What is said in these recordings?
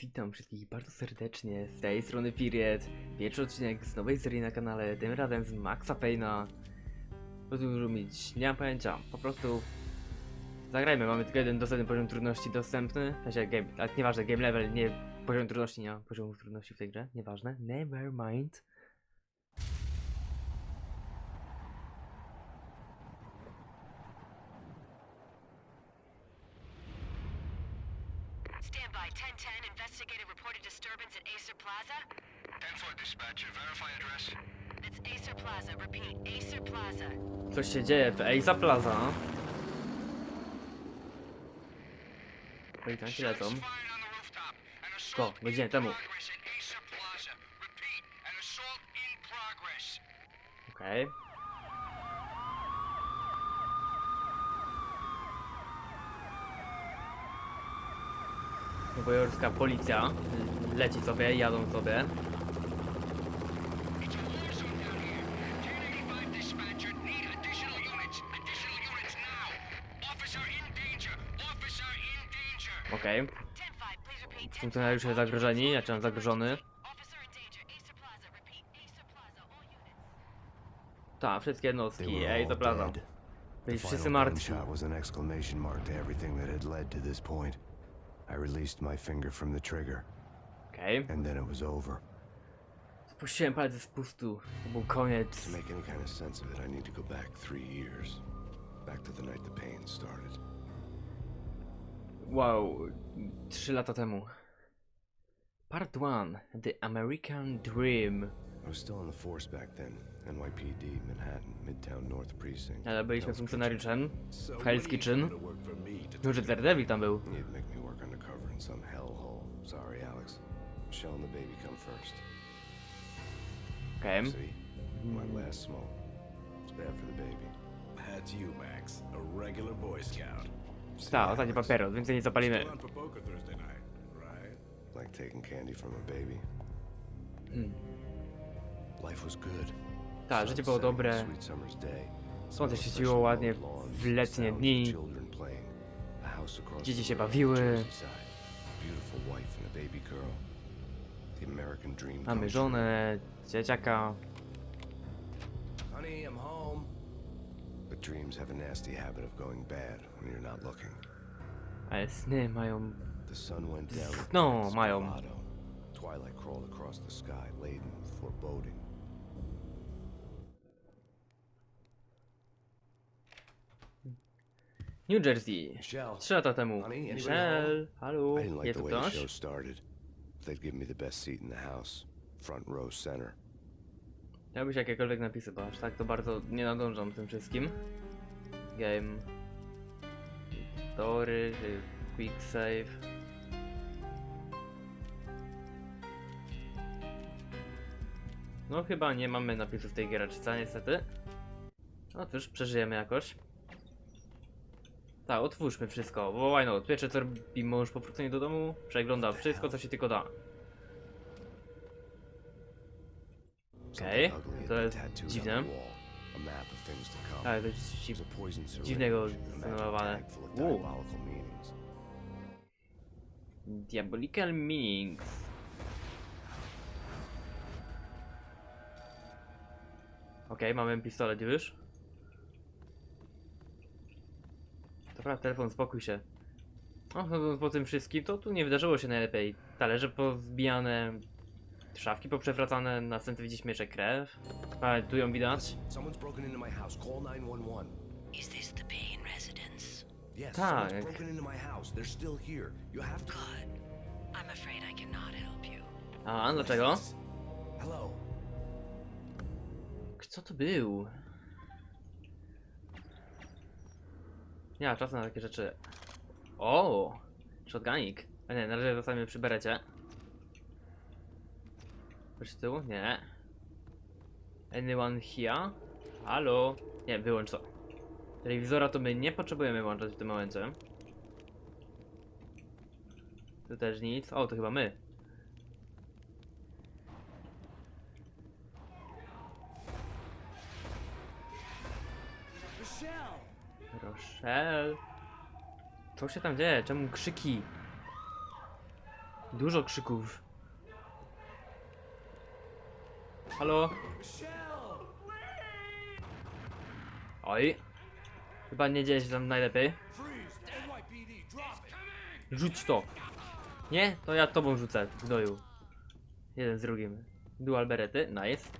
Witam wszystkich bardzo serdecznie, z tej strony Firiet. Pierwszy odcinek z nowej serii na kanale, tym razem z Maxa Payna. Dużo mieć, nie mam pojęcia, po prostu zagrajmy, mamy tylko jeden dostępny poziom trudności dostępny, w sensie game, ale nieważne, game level, nie poziom trudności, nie ma trudności w tej grze, nieważne, never mind. Stand by. 1010. Investigated reported disturbance at Acer Plaza. 10-4 dispatcher, verify address. That's Acer Plaza. Repeat. Acer Plaza. Coś się dzieje w Aza Plaza. Policjanci lecą. Shots fired on the rooftop. An Go, assault in jedziemy temu. progress at Acer Plaza. Repeat, an assault in progress. Okej. Nowojorska policja leci sobie, jadą sobie. Okej. 10-5. Please repeat. 10-5. Funkcjonariusze zagrożeni, znaczy on zagrożony. Tak, wszystkie jednostki, ej. The Byli wszyscy martwi. gunshot was an exclamation mark to everything that had led to this point. I released my finger from the trigger, Okej. and then it was over. Spuściłem palce z. To był koniec. To make any kind of sense of it, I need to go back three years. Back to the night the pain started. Wow, trzy lata temu. Part 1. The American Dream. I was still in the force back then. NYPD, Manhattan, Midtown North Precinct. Ale byliśmy Hell's funkcjonariuszem. Kitchen. W Hell's Kitchen. Już Daredevil tam był. You'd make me work undercover in some hellhole. Sorry, Alex. Michelle and the baby come first. Okej. See? My last smoke. It's bad for the baby. That's you, Max. A regular Boy Scout. Tak, ostatni papieros, więcej nie zapalimy. Like taking candy from a baby. Hmm. Life was good. Tak, życie było dobre. Słońce świeciło ładnie w letnie dni. Dzieci się bawiły. Mamy żonę, dzieciaka. Honey, I'm home. Dreams have a nasty habit of going bad when you're not looking. Ale sny mają... The sun went down. No, mają. bravado. Twilight crawled across the sky, laden with foreboding. New Jersey. Michelle, Trzy lata temu. Michelle, halo, I didn't like the way the show started. They'd give me the best seat in the house, front row center. Miałbyś jakiekolwiek napisy, bo aż tak to bardzo nie nadążam tym wszystkim. Game. Story, czy quick save. No chyba nie mamy napisów tej giereczce, niestety. No cóż, przeżyjemy jakoś. Tak, otwórzmy wszystko, bo why not? Pierwsze co robi mąż po wróceniu do domu, przegląda wszystko co się tylko da. Okej, had to jest dziwne. things to come. Ale to jest dziw... Dziwnego U. diabolical meanings. Okej, mamy pistolet już. Dobra, telefon, spokój się. No, po tym wszystkim, to tu nie wydarzyło się najlepiej. Talerze pozbijane, szafki poprzewracane, następnie widzieliśmy jeszcze krew. Ale tu ją widać. Someone's broken into my house. Call 911. Is this the Payne residence? Yes, Tak. someone's broken into my house. They're still here. You have to. Good. I'm afraid I cannot help you. A, dlaczego? Hello. Kto to był? Nie ma czasu na takie rzeczy. O! Shotgunik. A nie, na razie zostaniemy przy berecie. Ktoś z tyłu? Nie. Anyone here? Halo? Nie, wyłącz to. Telewizora to my nie potrzebujemy włączać w tym momencie. Tu też nic. O, to chyba my. Rochelle. Co się tam dzieje? Czemu krzyki? Dużo krzyków. Halo? Oj. Chyba nie dzieje się tam najlepiej. Rzuć to. Nie? To ja tobą rzucę, gnoju. Jeden z drugim. Dual berety, nice.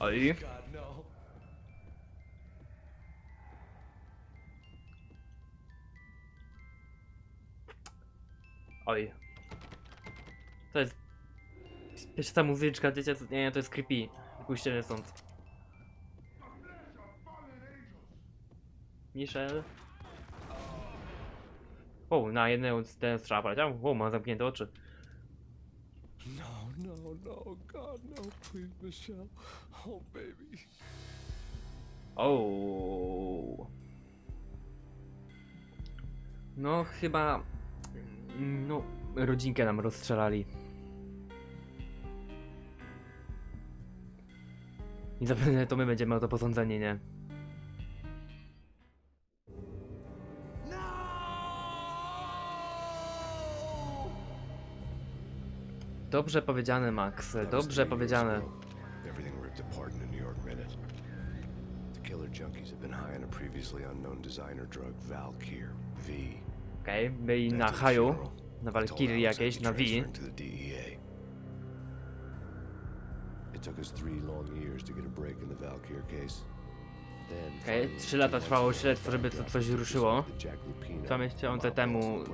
Oj. Oj. To jest... Jeszcze ta muzyczka, wiecie co? Nie, to jest creepy. Pójście mnie stąd. Michel. O, na jedną ten strzał poleciał. O, ma zamknięte oczy. No, no, no, God, no, please, Michelle. Oh, baby. O. No, chyba. No, rodzinkę nam rozstrzelali. I zapewne to my będziemy o to posądzeni, nie? Dobrze powiedziane, Max. Dobrze powiedziane. ago. Everything ripped apart in a New York minute. The killer junkies had been high on a previously unknown designer drug, Valkyr. V. Okej, byli na haju, na jakieś, be na V. It took us three long years to get a break in the Valkyr case. Then, Okej, finally, trzy lata two trwało śledztwo, żeby to coś ruszyło. Dwa miesiące temu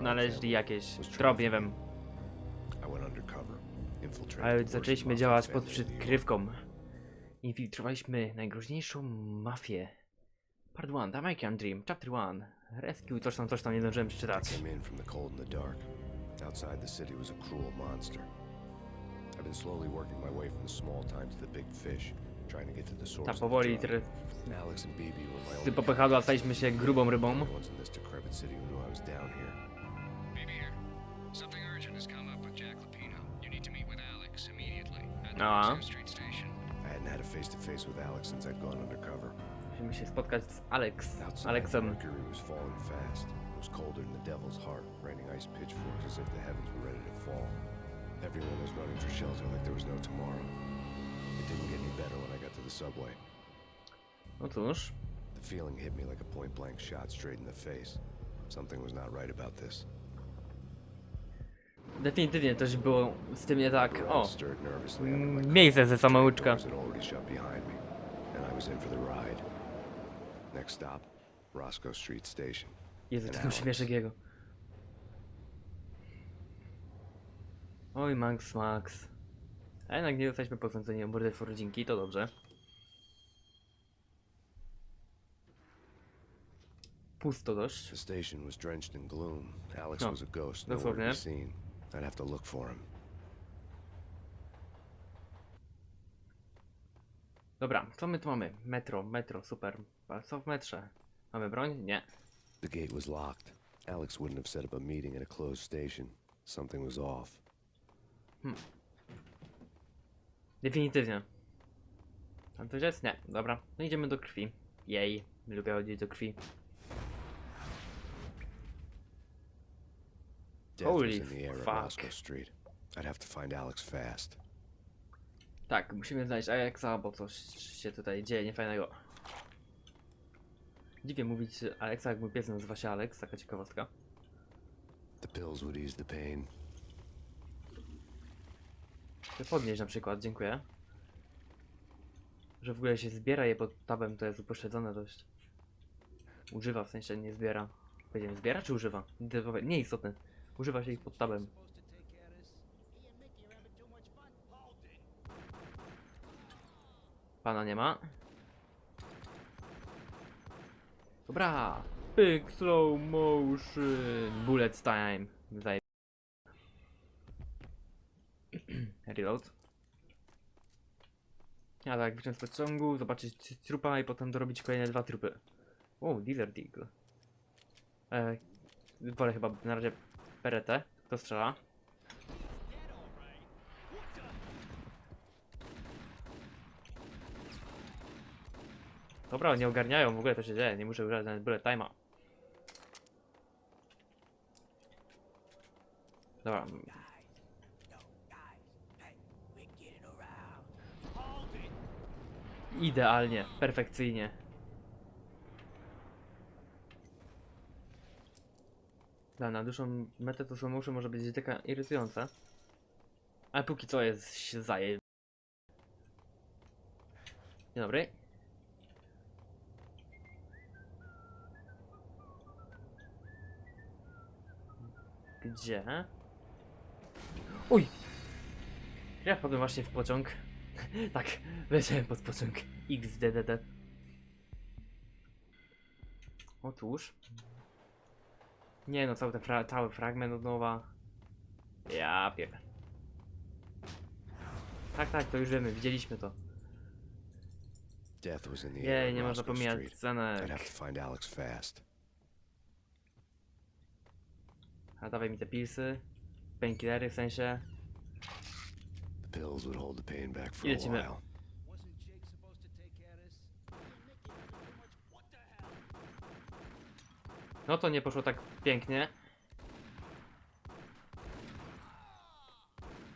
znaleźli jakieś trop, nie wiem, ale zaczęliśmy działać pod przykrywką. Infiltrowaliśmy najgroźniejszą mafię. Part 1, The American Dream, Chapter 1. Rescue, coś tam, coś tam, nie zdążyłem przeczytać. Outside the city was a cruel monster. I've been slowly working my way from the small time to the big fish, trying to get to the source Ta of the powoli, drug. tre- Alex and BB were my z only popychadła staliśmy się grubą rybą. only ones in this decrepit city who knew I was down here. Baby here. Something urgent has come up with Jack Lupino. You need to meet with Alex immediately at the. Roxanne Street Station. I hadn't had a face-to-face with Alex since I'd gone undercover. Musimy się spotkać z Alex, Outside, Alexem. mercury was falling fast. It was colder than the devil's heart, raining ice pitchforks as if the heavens were ready to fall. Everyone was running for shelter like there was no tomorrow. It didn't get any better when I got to the subway. Oh, no cóż, The feeling hit me like a point-blank shot straight in the face. Something was not right about this. definitywnie coś było z tym nie tak. O, stirred nervously under my coat. miejsce ze samouczka. Doors had already shut behind Oj, Max, Max. A jednak nie jesteśmy posądzeni o morderstwo rodzinki, to dobrze. Pusto dość. The station was drenched in gloom. Alex No, was a ghost, nowhere to be okay. seen. I'd have to look for him. Dobra, co my tu mamy? Metro, metro, super. A co w metrze? Mamy broń? Nie. The gate was locked. Alex wouldn't have set up a meeting at a closed station. Something was off. Definitywnie. A to jest? Nie. Dobra, no idziemy do krwi. Jej, lubię chodzić do krwi. Death Holy was in the air fuck. at Roscoe Street. I'd have to find Alex fast. Tak, musimy znaleźć Alexa, bo coś się tutaj dzieje niefajnego. Dziwnie mówić Alexa, jak mój pies nazywa się Alex, taka ciekawostka. The pills would ease the pain. Podnieść na przykład, dziękuję. Że w ogóle się zbiera je pod tabem, to jest upośledzone dość. Używa, w sensie nie zbiera. Powiedziałem, zbiera czy używa? Nie- Nieistotne. Używa się ich pod tabem. Pana nie ma. Dobra. Pyk, slow motion. Bullet time. Reload. Ja tak, wyciąć z pociągu, zobaczyć trupa i potem dorobić kolejne dwa trupy. O, dealer deagle. E, wolę chyba na razie peretę. Kto strzela? Dobra, nie ogarniają w ogóle to się dzieje, nie muszę używać nawet bullet time'a. Dobra. Idealnie, perfekcyjnie. Da, na dłuższą metę to są może być taka irytująca. Ale póki co jest się zaje. Dzień dobry. Gdzie? Uj! Ja wpadłem właśnie w pociąg. tak, leciałem pod pociąg. XDDD. Otóż. Nie no, cały ten fra cały fragment od nowa. Ja pier. Tak, tak, to już wiemy, widzieliśmy to. Death was in the air. Nie można pomijać Street. I'd scenek. have to find Alex fast. A dawaj mi te pilsy. Painkillery w sensie. The pills would hold the pain back for a while. No to nie poszło tak pięknie.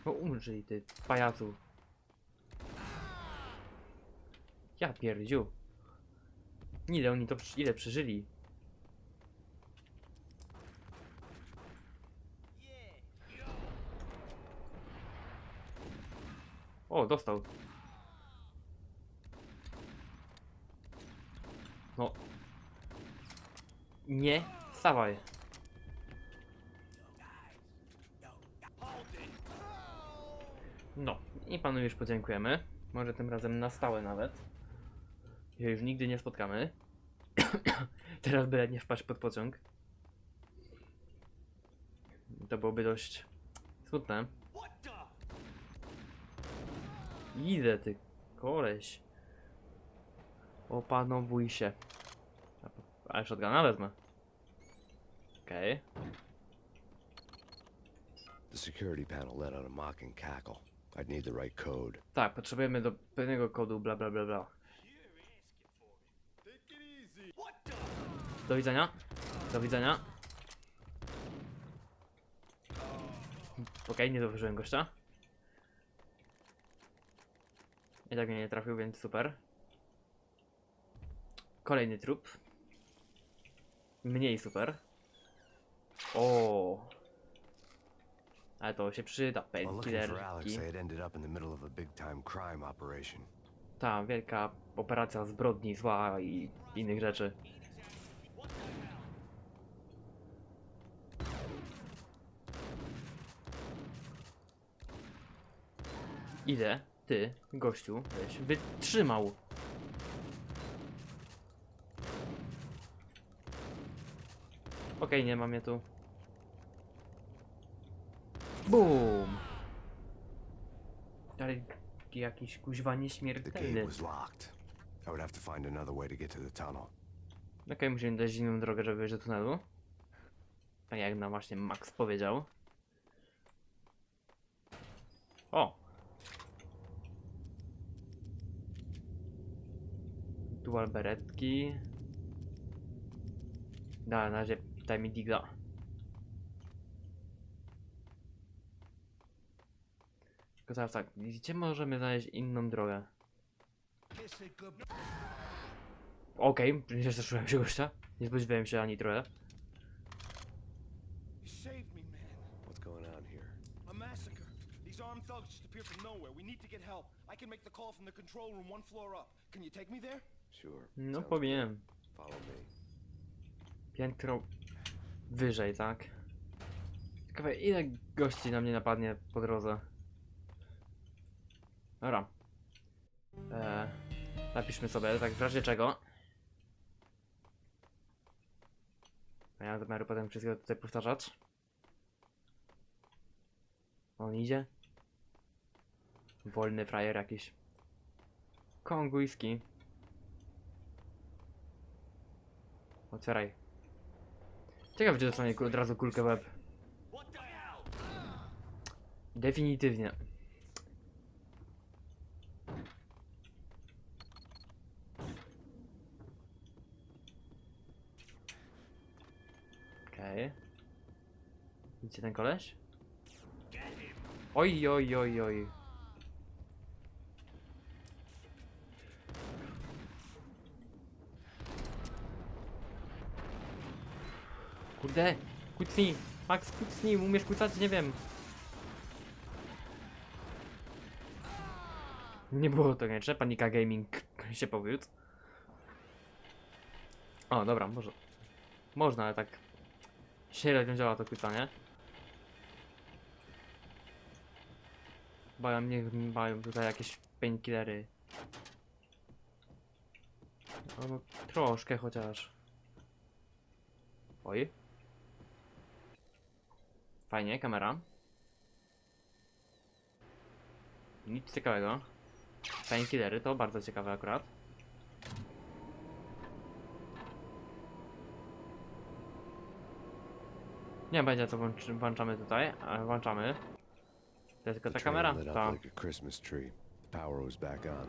No umrzyj ty, pajacu. Ja pierdziu. Ile oni to, ile przeżyli? O, dostał. No. Nie, wstawaj. No, i panu już podziękujemy. Może tym razem na stałe nawet. Się już nigdy nie spotkamy. Teraz byle nie wpaść pod pociąg. To byłoby dość smutne. Idę ty, koleś. Opanowuj się. Ale shotguna wezmę. Okej. The security panel let out a mocking cackle. I'd need the right code. Tak, potrzebujemy do pewnego kodu, bla bla bla bla. Do widzenia. Do widzenia. Okej, nie zauważyłem gościa. I tak mnie nie trafił, więc super. Kolejny trup. Mniej super. O. Ale to się przyda, painkillerki. Ta wielka operacja zbrodni, zła i innych rzeczy. Ile ty, gościu, żeś wytrzymał? Okej, nie mam je tu. Boom! Ale jakiś kuźwa nieśmiertelny. Okej, musimy dać inną drogę, żeby wyjść do tunelu. Tak jak nam właśnie Max powiedział. O! Dual beretki. Da, na razie daj mi digla. Tylko teraz tak, gdzie możemy znaleźć inną drogę? Okej, nie zeszyłem się gościa. Nie spodziewałem się ani trochę. Thugs just appeared from nowhere. We need to get help. I can make the call from the control room one floor up. Can you take me there? Sure. No sounds powinienem. good. Follow me. Piętro wyżej, tak? Ciekawe ile gości na mnie napadnie po drodze. Dobra. Eee, napiszmy sobie, tak w razie czego. A ja mam zamiaru potem wszystkiego tutaj powtarzać. On idzie. Wolny frajer jakiś. Kongujski. Otwieraj. Ciekawe, czy dostanie od razu kulkę w łeb. Definitywnie. Okej. Gdzie ten koleś? Oj, oj, oj, oj. Kurde, kucnij, Max, kucnij, umiesz kucać? Nie wiem. Nie było to nie panika gaming się powiódł. O, dobra, może. Można, ale tak średnio działa to kucanie. Bają mnie, mają tutaj jakieś painkillery. No, no, troszkę chociaż. Oj. Fajnie, kamera. Nic ciekawego. Painkillery to bardzo ciekawe akurat. Nie będzie co włączy, włączamy tutaj, ale włączamy. To jest tylko ta kamera? lit up like a Christmas tree. The power was back on.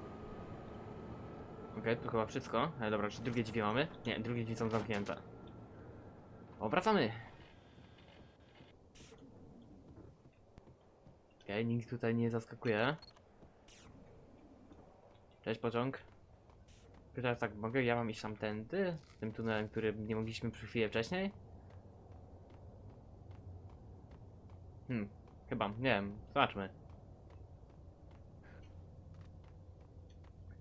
Okej, tu chyba wszystko. Ale dobra, czy drugie drzwi mamy? Nie, drugie drzwi są zamknięte. O, Okej, nikt tutaj nie zaskakuje. Cześć, pociąg. Teraz tak, mogę ja mam iść tamtędy? Tym tunelem, który nie mogliśmy przy chwilę wcześniej? Hmm, chyba, nie wiem, zobaczmy.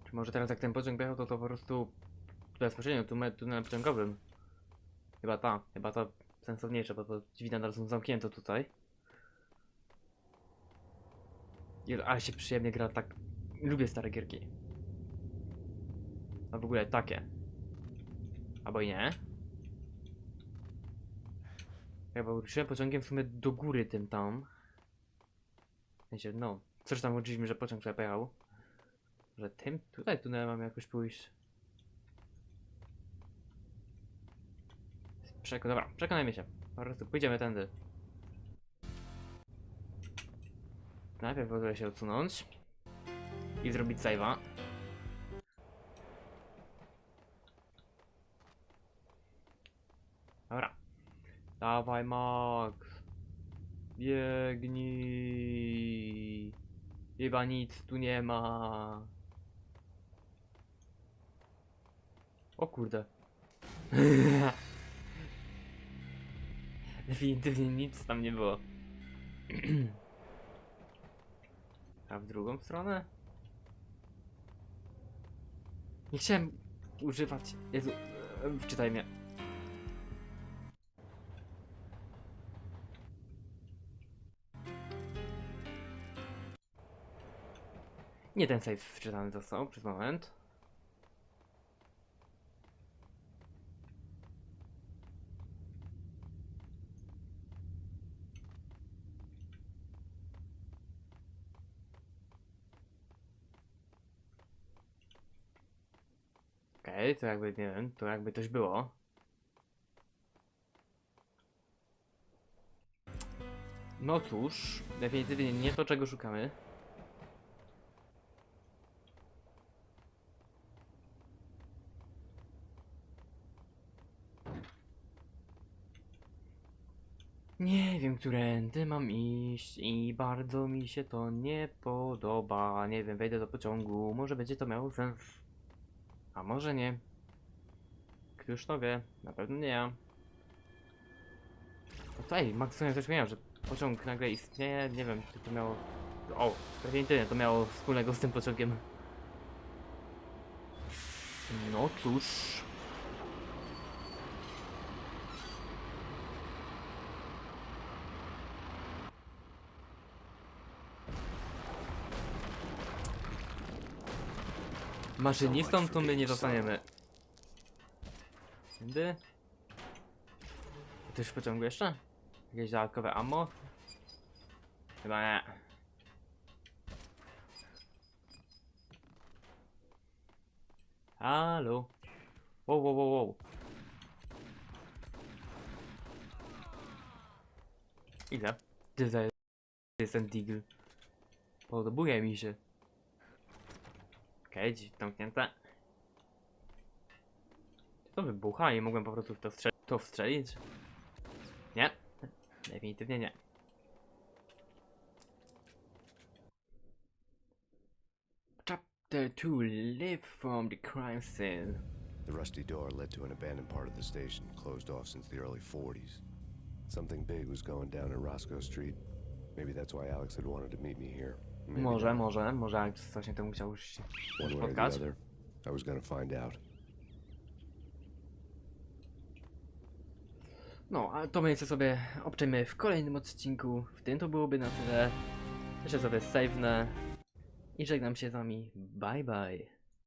Czy może teraz jak ten pociąg jechał, to to po prostu bezpośrednio tunel, tunelem pociągowym. Chyba ta, chyba to sensowniejsze, bo to drzwi nadal są zamknięte tutaj. Ale się przyjemnie gra tak. Lubię stare gierki. A w ogóle takie. Albo i nie. Chyba ruszyłem pociągiem w sumie do góry tym tam. W sensie, no. Coś tam uczyliśmy, że pociąg sobie pojechał. Że tym tutaj tunelem mam jakoś pójść. Dobra, przekonajmy się. Po prostu pójdziemy tędy. Najpierw pozwolę się odsunąć. I zrobić save'a. Dobra. Dawaj Max. Biegnij. Chyba nic tu nie ma. O kurde. Definitywnie nic tam nie było. A w drugą stronę? Nie chciałem używać. Jezu, e, wczytaj mnie. Nie ten save wczytany został przez moment. To jakby, nie wiem, to jakby coś było. No cóż, definitywnie nie to, czego szukamy. Nie wiem, którędy mam iść i bardzo mi się to nie podoba. Nie wiem, wejdę do pociągu, może będzie to miało sens. A może nie. Któż to wie? Na pewno nie ja. No tutaj, Max sobie coś miał, że pociąg nagle istnieje, nie wiem, czy to miało... O, definitywnie to miało wspólnego z tym pociągiem. No cóż... Maszynistą to my nie zostaniemy. Tędy? Też w pociągu jeszcze? Jakieś dodatkowe ammo? Chyba nie. Halo? Wow, wow, wow, wow. Ile? Ty za jest ten Deagle. Podobuje mi się. Okej, okay, zamknięte. To wybucha i mogłem po prostu w to, wstrze to wstrzelić? Nie. Definitywnie nie. Chapter 2 Live from the crime scene. The rusty door led to an abandoned part of the station, closed off since the early 40s. Something big was going down in Roscoe Street. Maybe that's why Alex had wanted to meet me here. Może, może, może Alex właśnie temu chciał się One way or the spotkać. other, I was gonna find out. No, a to miejsce sobie obczajmy w kolejnym odcinku. W tym to byłoby na tyle. Jeszcze sobie save'nę. I żegnam się z wami. Bye bye.